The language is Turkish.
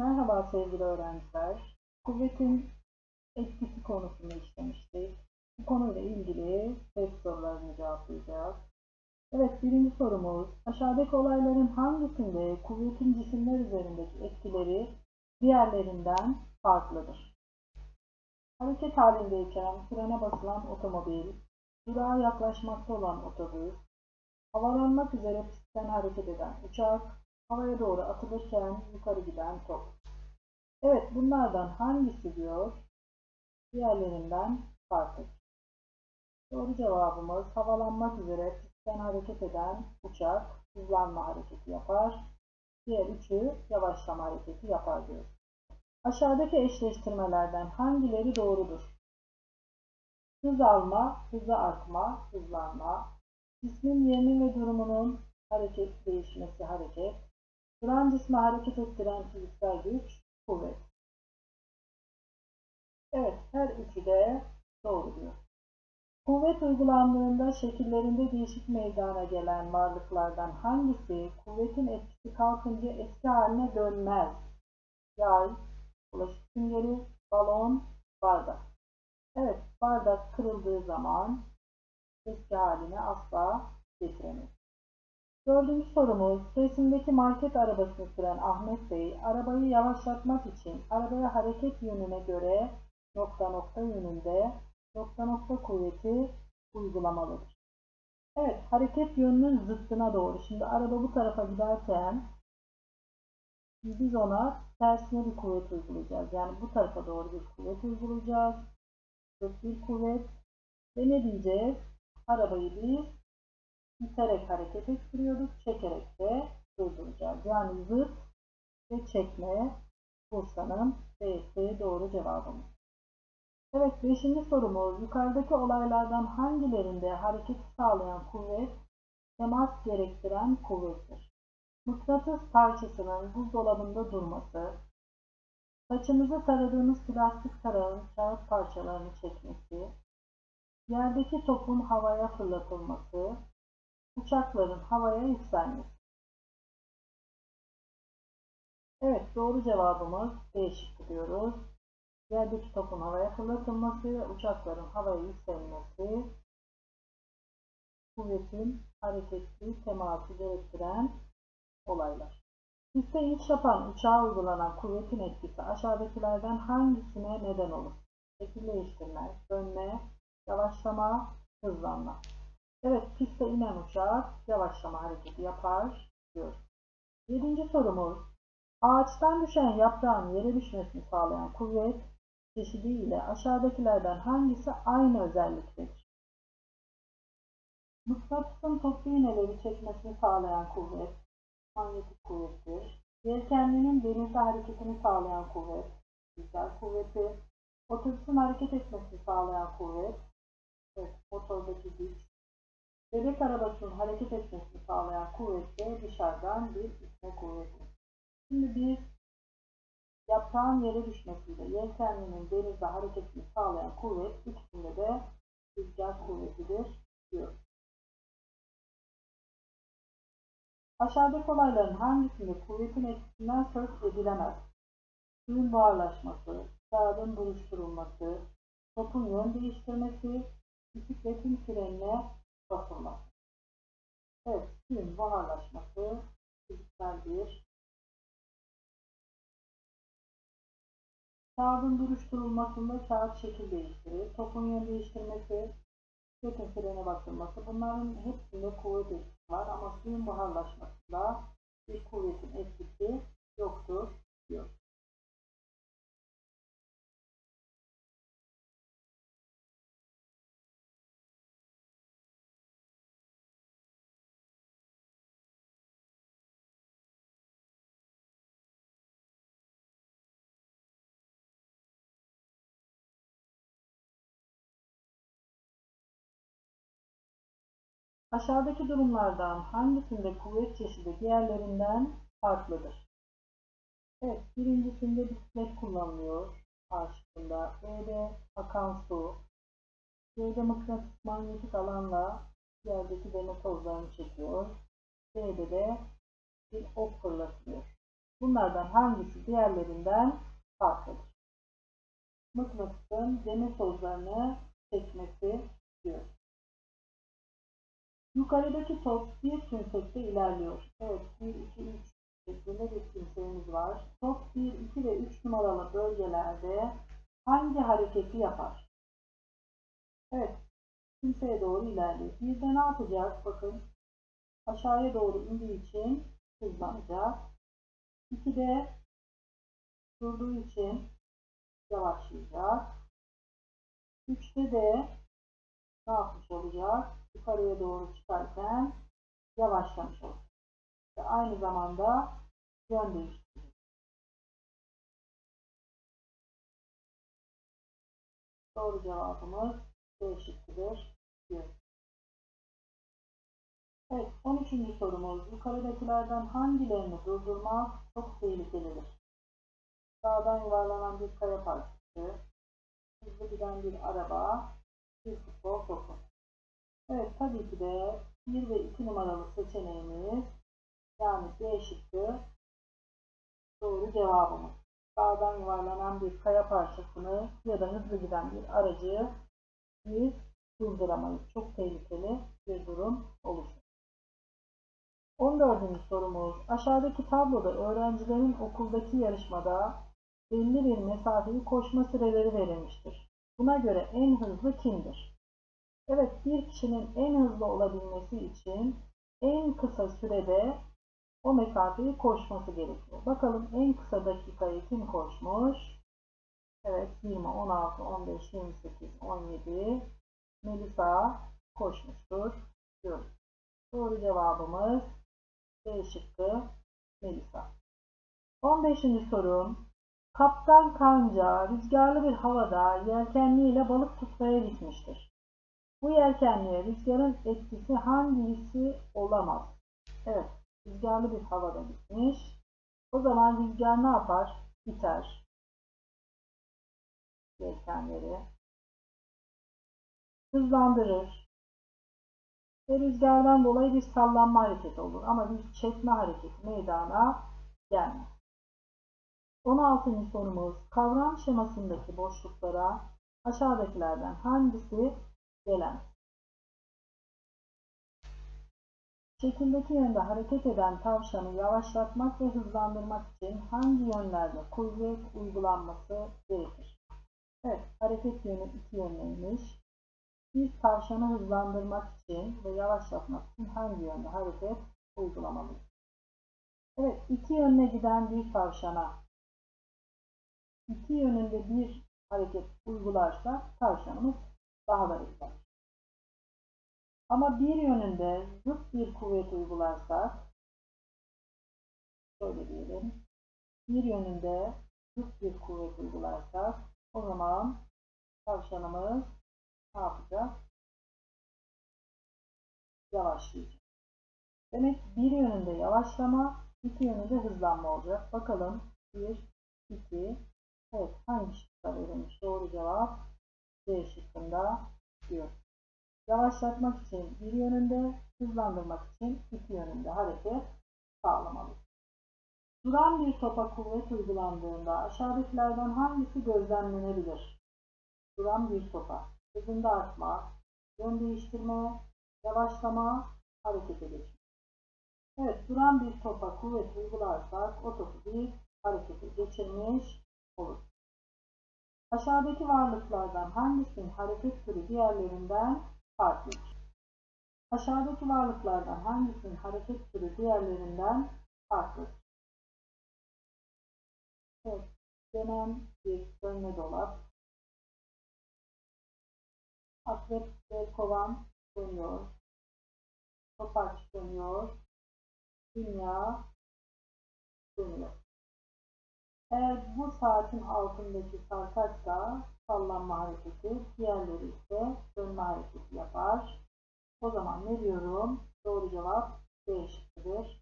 Merhaba sevgili öğrenciler. Kuvvetin etkisi konusunu işlemiştik. Bu konuyla ilgili test sorularını cevaplayacağız. Evet birinci sorumuz. Aşağıdaki olayların hangisinde kuvvetin cisimler üzerindeki etkileri diğerlerinden farklıdır? Hareket halindeyken frene basılan otomobil, durağa yaklaşmakta olan otobüs, havalanmak üzere pistten hareket eden uçak, havaya doğru atılırken yukarı giden top. Evet bunlardan hangisi diyor diğerlerinden farklı. Doğru cevabımız havalanmak üzere pistten hareket eden uçak hızlanma hareketi yapar. Diğer üçü yavaşlama hareketi yapar diyor. Aşağıdaki eşleştirmelerden hangileri doğrudur? Hız alma, hızı artma, hızlanma, cismin yerini ve durumunun hareket değişmesi hareket, duran cismi hareket ettiren fiziksel güç, kuvvet. Evet, her üçü de doğru diyor. Kuvvet uygulandığında şekillerinde değişik meydana gelen varlıklardan hangisi kuvvetin etkisi kalkınca eski haline dönmez? Yay, bulaşık süngeri, balon, bardak. Evet, bardak kırıldığı zaman eski haline asla getiremez. Dördüncü sorumuz, resimdeki market arabasını süren Ahmet Bey, arabayı yavaşlatmak için arabaya hareket yönüne göre nokta nokta yönünde nokta nokta kuvveti uygulamalıdır. Evet, hareket yönünün zıttına doğru. Şimdi araba bu tarafa giderken biz ona tersine bir kuvvet uygulayacağız. Yani bu tarafa doğru bir kuvvet uygulayacağız. Zıt bir kuvvet. Ve ne diyeceğiz? Arabayı biz iterek hareket ettiriyorduk. Çekerek de durduracağız. Yani zıt ve çekme Bursa'nın B'si doğru cevabımız. Evet, beşinci sorumuz. Yukarıdaki olaylardan hangilerinde hareketi sağlayan kuvvet temas gerektiren kuvvettir? Mıknatıs parçasının buzdolabında durması, saçımızı taradığımız plastik tarağın kağıt parçalarını çekmesi, yerdeki topun havaya fırlatılması, uçakların havaya yükselmesi. Evet, doğru cevabımız D şıkkı diyoruz yerdeki topun havaya fırlatılması ve uçakların havaya yükselmesi kuvvetin hareketli teması gerektiren olaylar. Piste iniş yapan uçağa uygulanan kuvvetin etkisi aşağıdakilerden hangisine neden olur? Şekil değiştirme, dönme, yavaşlama, hızlanma. Evet, piste inen uçak yavaşlama hareketi yapar diyor. Yedinci sorumuz. Ağaçtan düşen yaprağın yere düşmesini sağlayan kuvvet çeşidiyle aşağıdakilerden hangisi aynı özelliktedir? Mıknatısın toplu iğneleri çekmesini sağlayan kuvvet, manyetik kuvvettir. Yelkenlinin denizde hareketini sağlayan kuvvet, rüzgar kuvveti. Otobüsün hareket etmesini sağlayan kuvvet, evet, motordaki güç. Bebek arabasının hareket etmesini sağlayan kuvvet de dışarıdan bir itme kuvveti. Şimdi biz Yaprağın yere düşmesiyle yelkenlinin denizde hareketini sağlayan kuvvet ikisinde de rüzgar kuvvetidir diyor. Aşağıdaki olayların hangisinde kuvvetin etkisinden söz edilemez? Suyun buharlaşması, kağıdın buruşturulması, topun yön değiştirmesi, bisikletin frenine basılması. Evet, suyun buharlaşması fiziksel bir Kağıdın duruşturulmasında kağıt şekil değiştirir. Topun yön değiştirmesi, bisikletin frene basılması bunların hepsinde kuvvet etkisi var ama suyun buharlaşmasında bir kuvvetin etkisi yoktur diyor. Aşağıdaki durumlardan hangisinde kuvvet çeşidi diğerlerinden farklıdır? Evet, birincisinde bisiklet kullanılıyor. A şıkkında. B'de akan su. C'de mıknatıs manyetik alanla yerdeki deme tozlarını çekiyor. D'de de bir ok fırlatılıyor. Bunlardan hangisi diğerlerinden farklıdır? Mıknatısın demir tozlarını çekmesi diyor. Yukarıdaki top bir tümsekte ilerliyor. Evet 1, 2, 3 şeklinde bir tümseğimiz var. Top 1, 2 ve 3 numaralı bölgelerde hangi hareketi yapar? Evet tümseğe doğru ilerliyor. Bir de ne yapacak? Bakın aşağıya doğru indiği için hızlanacak. 2'de durduğu için yavaşlayacak. 3'te de ne yapmış olacak? Yukarıya doğru çıkarken yavaşlamış olacak. Ve aynı zamanda yön değiştirecek. Doğru cevabımız D şıkkıdır diyoruz. Evet, 13. sorumuz. Yukarıdakilerden hangilerini durdurmak çok tehlikelidir? Sağdan yuvarlanan bir kaya parçası, hızlı giden bir araba, bir futbol topu. Evet, tabii ki de 1 ve 2 numaralı seçeneğimiz yani D şıkkı doğru cevabımız. Sağdan yuvarlanan bir kaya parçasını ya da hızlı giden bir aracı biz durduramayız. Çok tehlikeli bir durum oluşur. 14. sorumuz. Aşağıdaki tabloda öğrencilerin okuldaki yarışmada belli bir mesafeyi koşma süreleri verilmiştir. Buna göre en hızlı kimdir? Evet, bir kişinin en hızlı olabilmesi için en kısa sürede o mesafeyi koşması gerekiyor. Bakalım en kısa dakikayı kim koşmuş? Evet, 20, 16, 15, 28, 17 Melisa koşmuştur diyoruz. Doğru cevabımız D şıkkı Melisa. 15. sorum. Kaptan kanca rüzgarlı bir havada yelkenliğiyle balık tutmaya gitmiştir. Bu yelkenliğe rüzgarın etkisi hangisi olamaz? Evet, rüzgarlı bir havada gitmiş. O zaman rüzgar ne yapar? Biter. Yelkenleri. Hızlandırır. Ve rüzgardan dolayı bir sallanma hareketi olur. Ama bir çekme hareketi meydana gelmez. 16. sorumuz kavram şemasındaki boşluklara aşağıdakilerden hangisi gelemez? Şekildeki yönde hareket eden tavşanı yavaşlatmak ve hızlandırmak için hangi yönlerde kuvvet uygulanması gerekir? Evet, hareket yönü iki yönlüymüş. Biz tavşanı hızlandırmak için ve yavaşlatmak için hangi yönde hareket uygulamalıyız? Evet, iki yönle giden bir tavşana iki yönünde bir hareket uygularsa tavşanımız daha da hızlanır. Ama bir yönünde zıt bir kuvvet uygularsak şöyle diyelim bir yönünde zıt bir kuvvet uygularsak o zaman tavşanımız ne yapacak? Yavaşlayacak. Demek bir yönünde yavaşlama, iki yönünde hızlanma olacak. Bakalım. 1, 2, evet hangi şıkta verilmiş? Doğru cevap C şıkkında diyor. Yavaşlatmak için bir yönünde, hızlandırmak için iki yönünde hareket sağlamalı. Duran bir topa kuvvet uygulandığında aşağıdakilerden hangisi gözlemlenebilir? Duran bir topa hızında artma, yön değiştirme, yavaşlama, harekete geçme. Evet, duran bir topa kuvvet uygularsak o topu bir harekete geçirmiş olur. Aşağıdaki varlıklardan hangisinin hareket türü diğerlerinden farklıdır? Aşağıdaki varlıklardan hangisinin hareket türü diğerlerinden farklıdır? Evet, dönen bir dönme dolap, Akrep ve kovan dönüyor. Topaç dönüyor. Dünya dönüyor. Eğer bu saatin altındaki sarkaçsa sallanma hareketi, diğerleri ise dönme hareketi yapar. O zaman ne diyorum? Doğru cevap D şıkkıdır.